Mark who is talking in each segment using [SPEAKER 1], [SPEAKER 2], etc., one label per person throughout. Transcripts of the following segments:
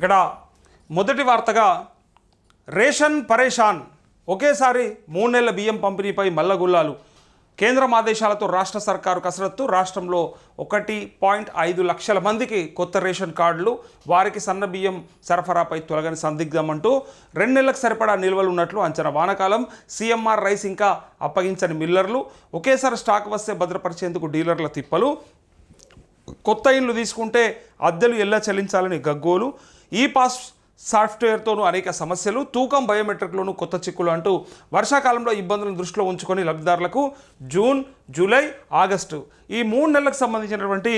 [SPEAKER 1] ఇక్కడ మొదటి వార్తగా రేషన్ పరేషాన్ ఒకేసారి మూడు నెలల బియ్యం పంపిణీపై మల్లగుల్లాలు. కేంద్రం ఆదేశాలతో రాష్ట్ర సర్కారు కసరత్తు. రాష్ట్రంలో ఒకటి పాయింట్ ఐదు లక్షల మందికి కొత్త రేషన్ కార్డులు వారికి సన్న బియ్యం సరఫరాపై తొలగని సందిగ్ధం అంటూ రెండు నెలలకు సరిపడా నిల్వలు ఉన్నట్లు అంచనా. వానకాలం సీఎంఆర్ రైస్ ఇంకా అప్పగించని మిల్లర్లు ఒకేసారి స్టాక్ వస్తే భద్రపరిచేందుకు డీలర్ల తిప్పలు. కొత్త ఇండ్లు తీసుకుంటే అద్దెలు ఎలా చెల్లించాలని గగ్గోలు. ఈ పాస్ సాఫ్ట్వేర్తోనూ అనేక సమస్యలు తూకం బయోమెట్రిక్లోనూ కొత్త చిక్కులు అంటూ వర్షాకాలంలో ఇబ్బందులను దృష్టిలో ఉంచుకొని లబ్ధిదారులకు జూన్ జూలై ఆగస్టు. ఈ మూడు నెలలకు సంబంధించినటువంటి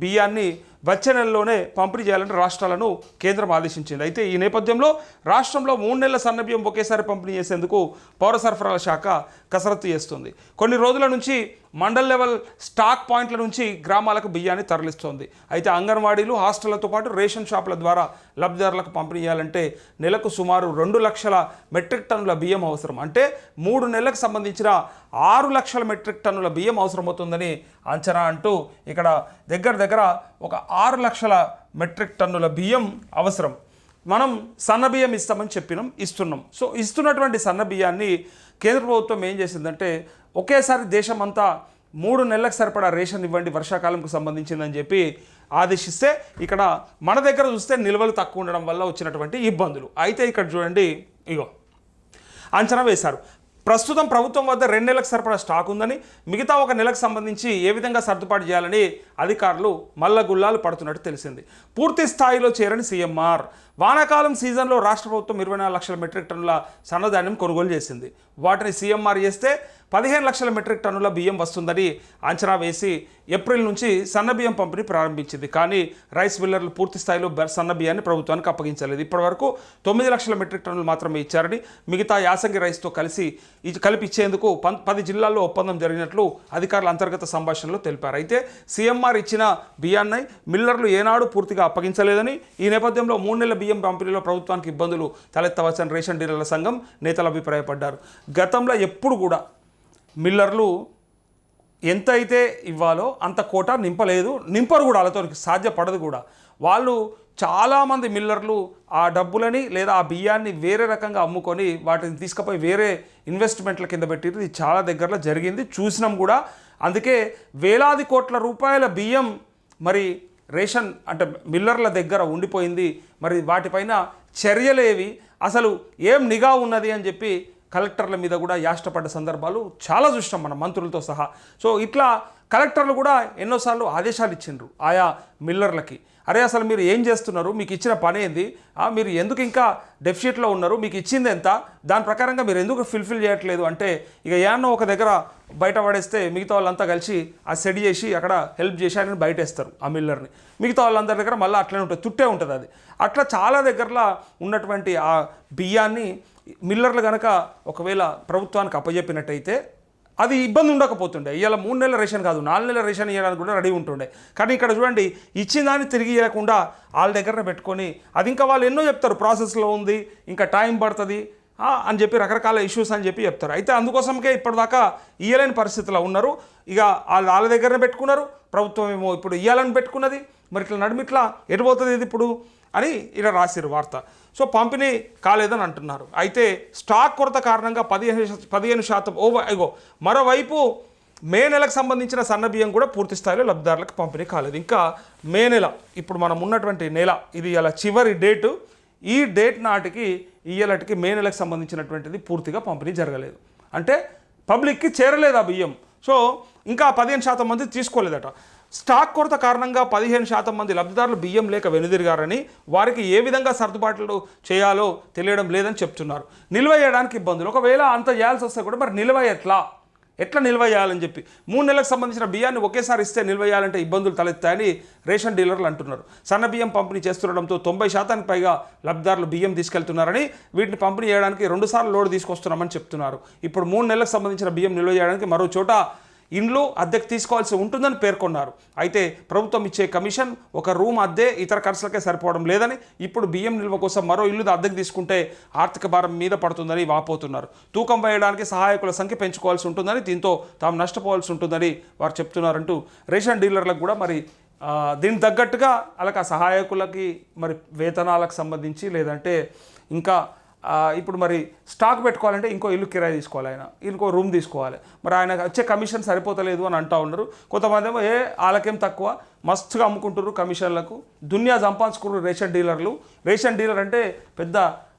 [SPEAKER 1] బియ్యాన్ని వచ్చే నెలలోనే పంపిణీ చేయాలని రాష్ట్రాలను కేంద్రం ఆదేశించింది. అయితే ఈ నేపథ్యంలో రాష్ట్రంలో మూడు నెలల సన్నబియ్యం ఒకేసారి పంపిణీ చేసేందుకు పౌర సరఫరాల శాఖ కసరత్తు చేస్తుంది. కొన్ని రోజుల నుంచి మండల్ లెవెల్ స్టాక్ పాయింట్ల నుంచి గ్రామాలకు బియ్యాన్ని తరలిస్తోంది. అయితే అంగన్వాడీలు హాస్టళ్ళతో పాటు రేషన్ షాపుల ద్వారా లబ్ధిదారులకు పంపిణీ చేయాలంటే నెలకు సుమారు రెండు లక్షల మెట్రిక్ టన్నుల బియ్యం అవసరం. అంటే మూడు నెలలకు సంబంధించిన ఆరు లక్షల మెట్రిక్ టన్నుల బియ్యం అవసరమవుతుందని అంచనా అంటూ ఇక్కడ దగ్గర దగ్గర ఒక ఆరు లక్షల మెట్రిక్ టన్నుల బియ్యం అవసరం. మనం సన్న బియ్యం ఇస్తామని చెప్పినాం ఇస్తున్నాం. సో ఇస్తున్నటువంటి సన్న బియ్యాన్ని కేంద్ర ప్రభుత్వం ఏం చేసిందంటే ఒకేసారి దేశమంతా మూడు నెలలకు సరిపడా రేషన్ ఇవ్వండి వర్షాకాలంకు సంబంధించిందని చెప్పి ఆదేశిస్తే ఇక్కడ మన దగ్గర చూస్తే నిల్వలు తక్కువ ఉండడం వల్ల వచ్చినటువంటి ఇబ్బందులు. అయితే ఇక్కడ చూడండి ఇగో అంచనా వేశారు. ప్రస్తుతం ప్రభుత్వం వద్ద రెండు నెలలకు సరిపడా స్టాక్ ఉందని మిగతా ఒక నెలకు సంబంధించి ఏ విధంగా సర్దుబాటు చేయాలని అధికారులు మల్లగుల్లాలు పడుతున్నట్టు తెలిసింది. పూర్తి స్థాయిలో చేరని సీఎంఆర్ వానాకాలం సీజన్లో రాష్ట్ర ప్రభుత్వం ఇరవై నాలుగు లక్షల మెట్రిక్ టన్నుల సన్నధాన్యం కొనుగోలు చేసింది. వాటిని సీఎంఆర్ చేస్తే పదిహేను లక్షల మెట్రిక్ టన్నుల బియ్యం వస్తుందని అంచనా వేసి ఏప్రిల్ నుంచి సన్న బియ్యం పంపిణీ ప్రారంభించింది. కానీ రైస్ మిల్లర్లు పూర్తి స్థాయిలో సన్న బియ్యాన్ని ప్రభుత్వానికి అప్పగించలేదు. ఇప్పటివరకు తొమ్మిది లక్షల మెట్రిక్ టన్నులు మాత్రమే ఇచ్చారని మిగతా యాసంగి రైస్తో కలిసి కలిపి ఇచ్చేందుకు పం- పది జిల్లాల్లో ఒప్పందం జరిగినట్లు అధికారుల అంతర్గత సంభాషణలో తెలిపారు. అయితే సీఎంఆర్ ఇచ్చిన బియ్యాన్ని మిల్లర్లు ఏనాడు పూర్తిగా అప్పగించలేదని ఈ నేపథ్యంలో మూడు నెలల బియ్యం పంపిణీలో ప్రభుత్వానికి ఇబ్బందులు తలెత్తవచ్చని రేషన్ డీలర్ల సంఘం నేతలు అభిప్రాయపడ్డారు. గతంలో ఎప్పుడు కూడా మిల్లర్లు ఎంత అయితే ఇవ్వాలో అంత కోట నింపలేదు. నింపరు కూడా వాళ్ళతో సాధ్యపడదు కూడా. వాళ్ళు చాలామంది మిల్లర్లు ఆ డబ్బులని లేదా ఆ బియ్యాన్ని వేరే రకంగా అమ్ముకొని వాటిని తీసుకుపోయి వేరే ఇన్వెస్ట్మెంట్ల కింద పెట్టి ఇది చాలా దగ్గరలో జరిగింది. చూసినాం కూడా అందుకే వేలాది కోట్ల రూపాయల బియ్యం మరి రేషన్ అంటే మిల్లర్ల దగ్గర ఉండిపోయింది. మరి వాటిపైన చర్యలేవి. అసలు ఏం నిఘా ఉన్నది అని చెప్పి కలెక్టర్ల మీద కూడా యాష్టపడ్డ సందర్భాలు చాలా చూసినాం మన మంత్రులతో సహా. సో ఇట్లా కలెక్టర్లు కూడా ఎన్నోసార్లు ఆదేశాలు ఇచ్చిండ్రు ఆయా మిల్లర్లకి. అరే అసలు మీరు ఏం చేస్తున్నారు? మీకు ఇచ్చిన పని ఏంది? ఆ, మీరు ఎందుకు ఇంకా డెఫిషిట్లో ఉన్నారు? మీకు ఇచ్చింది ఎంత? దాని ప్రకారంగా మీరు ఎందుకు ఫిల్ఫిల్ చేయట్లేదు? అంటే ఇక ఏమన్నా ఒక దగ్గర బయట పడేస్తే మిగతా వాళ్ళంతా కలిసి ఆ సెట్ చేసి అక్కడ హెల్ప్ చేసి ఆయన బయటేస్తారు ఆ మిల్లర్ని. మిగతా వాళ్ళందరి దగ్గర మళ్ళీ అట్లనే ఉంటుంది తుట్టే ఉంటుంది అది. అట్లా చాలా దగ్గరలో ఉన్నటువంటి ఆ బియ్యాన్ని మిల్లర్లు కనుక ఒకవేళ ప్రభుత్వానికి అప్పజెప్పినట్టయితే అది ఇబ్బంది ఉండకపోతుండే. ఇవాళ మూడు నెలల రేషన్ కాదు నాలుగు నెలల రేషన్ ఇవ్వడానికి కూడా రెడీ ఉంటుండే. కానీ ఇక్కడ చూడండి ఇచ్చిన దాన్ని తిరిగి ఇవ్వకుండా వాళ్ళ దగ్గరనే పెట్టుకొని అది ఇంకా వాళ్ళు ఎన్నో చెప్తారు ప్రాసెస్లో ఉంది ఇంకా టైం పడుతుంది అని చెప్పి రకరకాల ఇష్యూస్ అని చెప్పి చెప్తారు. అయితే అందుకోసంకే ఇప్పటిదాకా ఇయ్యలేని పరిస్థితిలో ఉన్నారు. ఇక వాళ్ళు వాళ్ళ దగ్గరనే పెట్టుకున్నారు ప్రభుత్వం ఏమో ఇప్పుడు ఇయ్యాలని పెట్టుకున్నది. మరి ఇట్లా నడిమిట్లా ఎటు పోతుంది ఇది ఇప్పుడు? అని ఇలా రాశారు వార్త. సో పంపిణీ కాలేదని అంటున్నారు. అయితే స్టాక్ కొరత కారణంగా పదిహేను పదిహేను శాతం ఓవర్ ఇగో మరోవైపు మే నెలకు సంబంధించిన సన్న బియ్యం కూడా పూర్తి స్థాయిలో లబ్ధిదారులకు పంపిణీ కాలేదు. ఇంకా మే నెల ఇప్పుడు మనం ఉన్నటువంటి నెల ఇది ఇలా చివరి డేటు ఈ డేట్ నాటికి ఇయ్యలటికి మే నెలకు సంబంధించినటువంటిది పూర్తిగా పంపిణీ జరగలేదు. అంటే పబ్లిక్కి చేరలేదు ఆ బియ్యం? సో ఇంకా పదిహేను శాతం మంది తీసుకోలేదట. స్టాక్ కొరత కారణంగా పదిహేను శాతం మంది లబ్ధిదారులు బియ్యం లేక వెనుదిరిగారని వారికి ఏ విధంగా సర్దుబాట్లు చేయాలో తెలియడం లేదని చెప్తున్నారు. నిల్వ చేయడానికి ఇబ్బందులు. ఒకవేళ అంత చేయాల్సి వస్తే కూడా మరి నిల్వ ఎట్లా? ఎట్లా నిల్వ చేయాలని చెప్పి. మూడు నెలలకు సంబంధించిన బియ్యాన్ని ఒకేసారి ఇస్తే నిల్వ చేయాలంటే ఇబ్బందులు తలెత్తాయని రేషన్ డీలర్లు అంటున్నారు. సన్న బియ్యం పంపిణీ చేస్తుండడంతో తొంభై శాతానికి పైగా లబ్ధిదారులు బియ్యం తీసుకెళ్తున్నారని వీటిని పంపిణీ చేయడానికి రెండుసార్లు లోడ్ తీసుకొస్తున్నామని చెప్తున్నారు. ఇప్పుడు మూడు నెలలకు సంబంధించిన బియ్యం నిల్వ చేయడానికి మరో చోట ఇండ్లు అద్దెకు తీసుకోవాల్సి ఉంటుందని పేర్కొన్నారు. అయితే ప్రభుత్వం ఇచ్చే కమిషన్ ఒక రూమ్ అద్దె ఇతర ఖర్చులకే సరిపోవడం లేదని ఇప్పుడు బియ్యం నిల్వ కోసం మరో ఇల్లు అద్దెకు తీసుకుంటే ఆర్థిక భారం మీద పడుతుందని వాపోతున్నారు. తూకం వేయడానికి సహాయకుల సంఖ్య పెంచుకోవాల్సి ఉంటుందని దీంతో తాము నష్టపోవాల్సి ఉంటుందని వారు చెప్తున్నారంటూ రేషన్ డీలర్లకు కూడా మరి దీనికి తగ్గట్టుగా వాళ్ళకి సహాయకులకి మరి వేతనాలకు సంబంధించి లేదంటే ఇంకా ఇప్పుడు మరి స్టాక్ పెట్టుకోవాలంటే ఇంకో ఇల్లు కిరాయి తీసుకోవాలి ఆయన. ఇంకో రూమ్ తీసుకోవాలి. మరి ఆయన వచ్చే కమిషన్ సరిపోతలేదు అని అంటూ ఉన్నారు కొంతమంది ఏమో ఏ వాళ్ళకేం తక్కువ? మస్తుగా అమ్ముకుంటారు కమిషన్లకు. దునియా సంపాదించుకున్నారు రేషన్ డీలర్లు. రేషన్ డీలర్ అంటే పెద్ద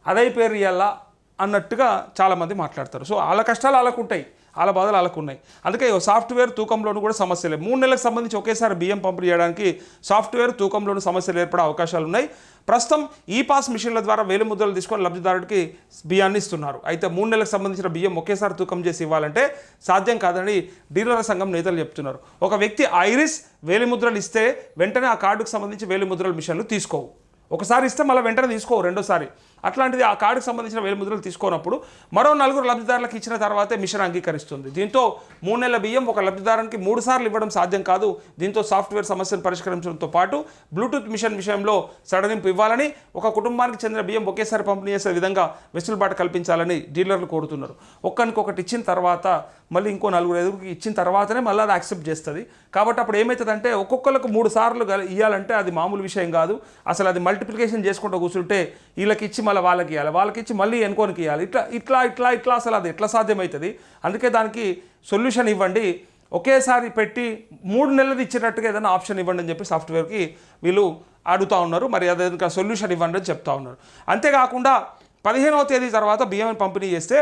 [SPEAKER 1] అదై పేరు ఇయ్యాలా అన్నట్టుగా చాలామంది మాట్లాడతారు. సో వాళ్ళ కష్టాలు వాళ్ళకు ఉంటాయి వాళ్ళ బాధలు వాళ్ళకు ఉన్నాయి అందుకే సాఫ్ట్వేర్ తూకంలోనూ కూడా సమస్యలే. మూడు నెలలకు సంబంధించి ఒకేసారి బియ్యం పంపిణీ చేయడానికి సాఫ్ట్వేర్ తూకంలోనూ సమస్యలు ఏర్పడే అవకాశాలు ఉన్నాయి. ప్రస్తుతం ఈ పాస్ మిషన్ల ద్వారా వేలు ముద్రలు తీసుకొని లబ్ధిదారుడికి బియ్యాన్ని ఇస్తున్నారు. అయితే మూడు నెలలకు సంబంధించిన బియ్యం ఒకేసారి తూకం చేసి ఇవ్వాలంటే సాధ్యం కాదని డీలర్ల సంఘం నేతలు చెప్తున్నారు. ఒక వ్యక్తి ఐరిస్ వేలి ముద్రలు ఇస్తే వెంటనే ఆ కార్డుకు సంబంధించి వేలి ముద్రల మిషన్లు తీసుకోవు ఒకసారి ఇస్తే మళ్ళీ వెంటనే తీసుకోవు రెండోసారి. అట్లాంటిది ఆ కార్డుకు సంబంధించిన వేలుముద్రలు తీసుకోనప్పుడు మరో నలుగురు లబ్ధిదారులకు ఇచ్చిన తర్వాతే మిషన్ అంగీకరిస్తుంది. దీంతో మూడు నెలల బియ్యం ఒక లబ్ధిదారునికి మూడు సార్లు ఇవ్వడం సాధ్యం కాదు. దీంతో సాఫ్ట్వేర్ సమస్యను పరిష్కరించడంతో పాటు బ్లూటూత్ మిషన్ విషయంలో సడలింపు ఇవ్వాలని ఒక కుటుంబానికి చెందిన బియ్యం ఒకేసారి పంపిణీ చేసే విధంగా వెసులుబాటు కల్పించాలని డీలర్లు కోరుతున్నారు. ఒక్కరికొకటి ఇచ్చిన తర్వాత మళ్ళీ ఇంకో నలుగురు ఎదురుకి ఇచ్చిన తర్వాతనే మళ్ళీ అది యాక్సెప్ట్ చేస్తుంది. కాబట్టి అప్పుడు ఏమవుతుందంటే ఒక్కొక్కరికి మూడు సార్లు ఇవ్వాలంటే అది మామూలు విషయం కాదు. అసలు అది మల్టిప్లికేషన్ చేసుకుంటూ కూర్చుంటే వీళ్ళకి ఇచ్చి మళ్ళీ వాళ్ళకి ఇవ్వాలి వాళ్ళకి ఇచ్చి మళ్ళీ ఎన్కోనికి ఇవ్వాలి ఇట్లా ఇట్లా ఇట్లా ఇట్లా అసలు అది ఎట్లా సాధ్యమవుతుంది అందుకే దానికి సొల్యూషన్ ఇవ్వండి. ఒకేసారి పెట్టి మూడు నెలలు ఇచ్చేటట్టుగా ఏదైనా ఆప్షన్ ఇవ్వండి అని చెప్పి సాఫ్ట్వేర్కి వీళ్ళు అడుగుతూ ఉన్నారు. మరి అదే సొల్యూషన్ ఇవ్వండి అని చెప్తా ఉన్నారు. అంతేకాకుండా పదిహేనవ తేదీ తర్వాత బియ్యం పంపిణీ చేస్తే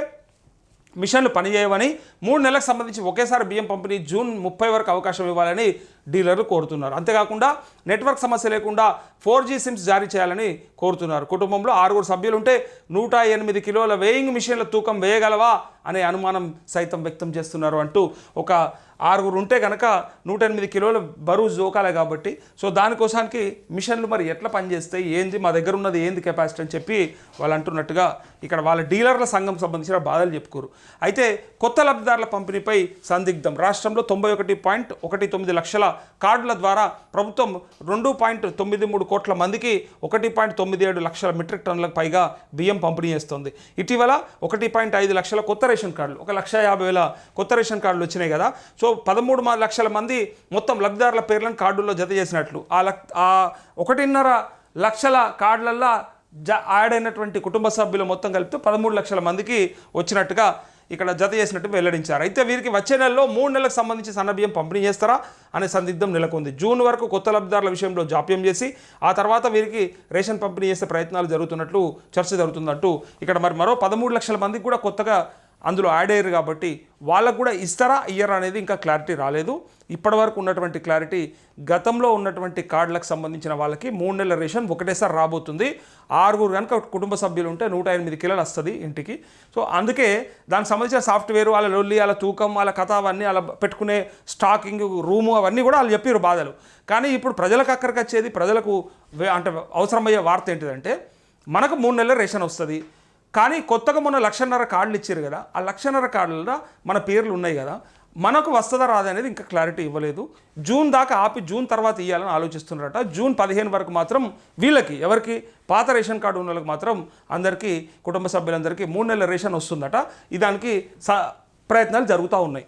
[SPEAKER 1] మిషన్లు పనిచేయవని మూడు నెలలకు సంబంధించి ఒకేసారి బియ్యం పంపిణీ జూన్ ముప్పై వరకు అవకాశం ఇవ్వాలని డీలర్లు కోరుతున్నారు. అంతేకాకుండా నెట్వర్క్ సమస్య లేకుండా ఫోర్ జీ సిమ్స్ జారీ చేయాలని కోరుతున్నారు. కుటుంబంలో ఆరుగురు సభ్యులు ఉంటే నూట ఎనిమిది కిలోల వేయింగ్ మిషన్ల తూకం వేయగలవా అనే అనుమానం సైతం వ్యక్తం చేస్తున్నారు అంటూ ఒక ఆరుగురు ఉంటే కనుక నూట ఎనిమిది కిలోల బరువు జోకాలే కాబట్టి సో దానికోసానికి మిషన్లు మరి ఎట్లా పనిచేస్తాయి? ఏంది? మా దగ్గర ఉన్నది ఏంది కెపాసిటీ అని చెప్పి వాళ్ళు అంటున్నట్టుగా ఇక్కడ వాళ్ళ డీలర్ల సంఘం సంబంధించిన బాధలు చెప్పుకోరు. అయితే కొత్త లబ్ధిదారుల పంపిణీపై సందిగ్ధం. రాష్ట్రంలో తొంభై ఒకటి పాయింట్ ఒకటి తొమ్మిది లక్షల కార్డుల ద్వారా ప్రభుత్వం రెండు పాయింట్ తొమ్మిది మూడు కోట్ల మందికి ఒకటి పాయింట్ తొమ్మిది ఏడు లక్షల మెట్రిక్ టన్నులకు పైగా బియ్యం పంపిణీ చేస్తుంది. ఇటీవల ఒకటి పాయింట్ ఐదు లక్షల కొత్త రేషన్ కార్డులు ఒక లక్ష యాభై వేల కొత్త రేషన్ కార్డులు వచ్చినాయి కదా. సో పదమూడు లక్షల మంది మొత్తం లబ్ధిదారుల పేర్లను కార్డుల్లో జత చేసినట్లు. ఆ లక్ ఆ ఒకటిన్నర లక్షల కార్డులల్లో జ యాడ్ అయినటువంటి కుటుంబ సభ్యులు మొత్తం కలిపితే పదమూడు లక్షల మందికి వచ్చినట్టుగా ఇక్కడ జత చేసినట్టు వెల్లడించారు. అయితే వీరికి వచ్చే నెలలో మూడు నెలలకు సంబంధించి సన్నబియ్యం పంపిణీ చేస్తారా అనే సందిగ్ధం నెలకొంది. జూన్ వరకు కొత్త లబ్ధిదారుల విషయంలో జాప్యం చేసి ఆ తర్వాత వీరికి రేషన్ పంపిణీ చేసే ప్రయత్నాలు జరుగుతున్నట్లు చర్చ జరుగుతున్నట్టు ఇక్కడ మరి మరో పదమూడు లక్షల మందికి కూడా కొత్తగా అందులో యాడ్ అయ్యారు కాబట్టి వాళ్ళకు కూడా ఇస్తారా ఇయ్యరా అనేది ఇంకా క్లారిటీ రాలేదు. ఇప్పటివరకు ఉన్నటువంటి క్లారిటీ గతంలో ఉన్నటువంటి కార్డులకు సంబంధించిన వాళ్ళకి మూడు నెలల రేషన్ ఒకటేసారి రాబోతుంది. ఆరుగురు కనుక కుటుంబ సభ్యులు ఉంటే నూట ఎనిమిది కిలోలు వస్తుంది ఇంటికి. సో అందుకే దానికి సంబంధించిన సాఫ్ట్వేర్ వాళ్ళ లొల్లి వాళ్ళ తూకం వాళ్ళ కథ అవన్నీ వాళ్ళ పెట్టుకునే స్టాకింగ్ రూము అవన్నీ కూడా వాళ్ళు చెప్పారు బాధలు. కానీ ఇప్పుడు ప్రజలకు అక్కడికి వచ్చేది ప్రజలకు అంటే అవసరమయ్యే వార్త ఏంటిదంటే మనకు మూడు నెలల రేషన్ వస్తుంది. కానీ కొత్తగా మొన్న లక్షన్నర కార్డులు ఇచ్చారు కదా ఆ లక్షన్నర కార్డులలో మన పేర్లు ఉన్నాయి కదా మనకు వస్తుందా రాదా అనేది ఇంకా క్లారిటీ ఇవ్వలేదు. జూన్ దాకా ఆపి జూన్ తర్వాత ఇవ్వాలని ఆలోచిస్తున్నారట. జూన్ పదిహేను వరకు మాత్రం వీళ్ళకి ఎవరికి పాత రేషన్ కార్డు ఉన్న వాళ్ళకి మాత్రం అందరికీ కుటుంబ సభ్యులందరికీ మూడు నెలల రేషన్ వస్తుందట. ఇదానికి దానికి స ప్రయత్నాలు జరుగుతూ ఉన్నాయి.